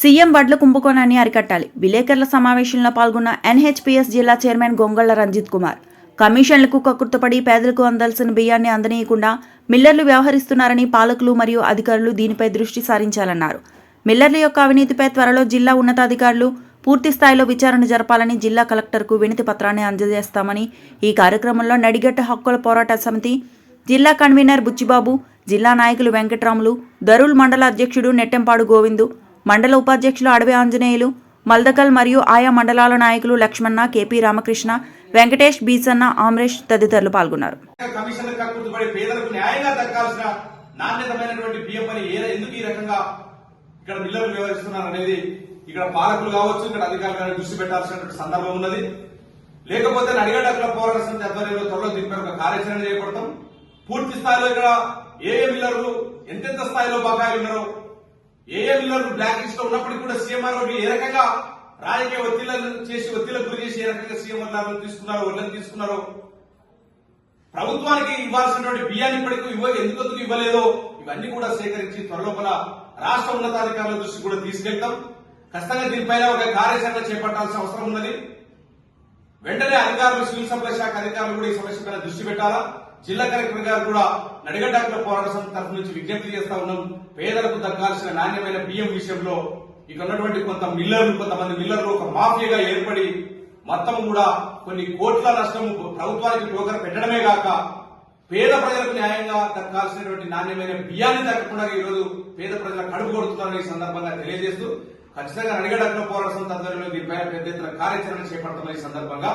CM వడ్ల కుంభకోణాన్ని అరికట్టాలి. విలేకరుల సమావేశంలో పాల్గొన్న ఎన్హెచ్పిఎస్ జిల్లా చైర్మన్ గొంగళ్ళ రంజిత్ కుమార్. కమిషన్లకు కక్కుర్తపడి పేదలకు అందాల్సిన బియ్యాన్ని అందనీయకుండా మిల్లర్లు వ్యవహరిస్తున్నారని పాలకులు మరియు అధికారులు దీనిపై దృష్టి సారించాలన్నారు. మిల్లర్ల యొక్క అవినీతిపై త్వరలో జిల్లా ఉన్నతాధికారులు పూర్తి స్థాయిలో విచారణ జరపాలని జిల్లా కలెక్టర్కు వినతి పత్రాన్ని అందజేస్తామని ఈ కార్యక్రమంలో నడిగట్ట హక్కుల పోరాట సమితి జిల్లా కన్వీనర్ బుచ్చిబాబు జిల్లా నాయకులు వెంకట్రాములు దరుల్ మండల అధ్యక్షుడు నెట్టెంపాడు గోవిందు మండల ఉపాధ్యక్షులు అడవి ఆంజనేయులు మల్దకల్ మరియు ఆయా మండలాల నాయకులు లక్ష్మణ కేపీ రామకృష్ణ వెంకటేష్ బీసన్న ఆమ్రేష్ తదితరులు పాల్గొన్నారు. నాణ్యతమైనటువంటి బియ్యం పని ఎందుకు ఈ రకంగా ఇక్కడ మిల్లర్లు వ్యవహరిస్తున్నారు అనేది ఇక్కడ పాలకులు కావచ్చు ఇక్కడ అధికారులు కానీ దృష్టి పెట్టాల్సినటువంటి సందర్భం ఉన్నది. లేకపోతే నడిగడ్డకుల పోరాట సమితి ఆధ్వర్యంలో త్వరలో దీనిపై ఒక కార్యాచరణ చేపడతాం. పూర్తి స్థాయిలో ఇక్కడ ఏ ఏ మిల్లర్లు ఎంతెంత స్థాయిలో బకాయిలు ఉన్నారో ఏ ఏ మిల్లర్లు బ్లాక్ లిస్ట్లో ఉన్నప్పటికీ కూడా సీఎంఆర్ ఏ రకంగా రాజకీయ ఒత్తిళ్ళను చేసి ఒత్తిళ్ళకు గురి చేసి ఏ రకంగా సీఎం తీసుకున్నారో ఒళ్ళని తీసుకున్నారో ప్రభుత్వానికి ఇవ్వాల్సినటువంటి బియ్యాన్ని ఇప్పటికీ ఇవ్వ ఎందుకు ఇవ్వలేదో ఇవన్నీ కూడా సేకరించి త్వరలోపల రాష్ట్ర ఉన్నతాధికారుల దృష్టి కూడా తీసుకెళ్తాం. ఖచ్చితంగా దీనిపైన ఒక కార్యాచరణ చేపట్టాల్సిన అవసరం ఉన్నది. వెంటనే అధికారులు సివిల్ సప్లై శాఖ అధికారులు కూడా ఈ సమస్య పైన దృష్టి పెట్టాలా? జిల్లా కలెక్టర్ గారు కూడా నడిగడ్డాకుల పోరాట సమితి తరఫు నుంచి విజ్ఞప్తి చేస్తా ఉన్నాం. పేదలకు దక్కాల్సిన నాణ్యమైన బియ్యం విషయంలో ఇక ఉన్నటువంటి కొంత మిల్లర్లు కొంతమంది మిల్లర్లు ఒక మాఫియాగా ఏర్పడి మొత్తం కూడా కొన్ని కోట్ల నష్టం ప్రభుత్వానికి టోకర్ పెట్టడమే కాక పేద ప్రజలకు న్యాయంగా దక్కాల్సినటువంటి నాణ్యమైన బియ్యాన్ని దక్కకుండా ఈ రోజు పేద ప్రజల కడుపు కొడుతున్నారని ఈ సందర్భంగా తెలియజేస్తూ ఖచ్చితంగా నడిగడ్డ పోరాటం సమితి ఆధ్వర్యంలో దీనిపైన పెద్ద ఎత్తున కార్యాచరణ చేపడుతున్న ఈ సందర్భంగా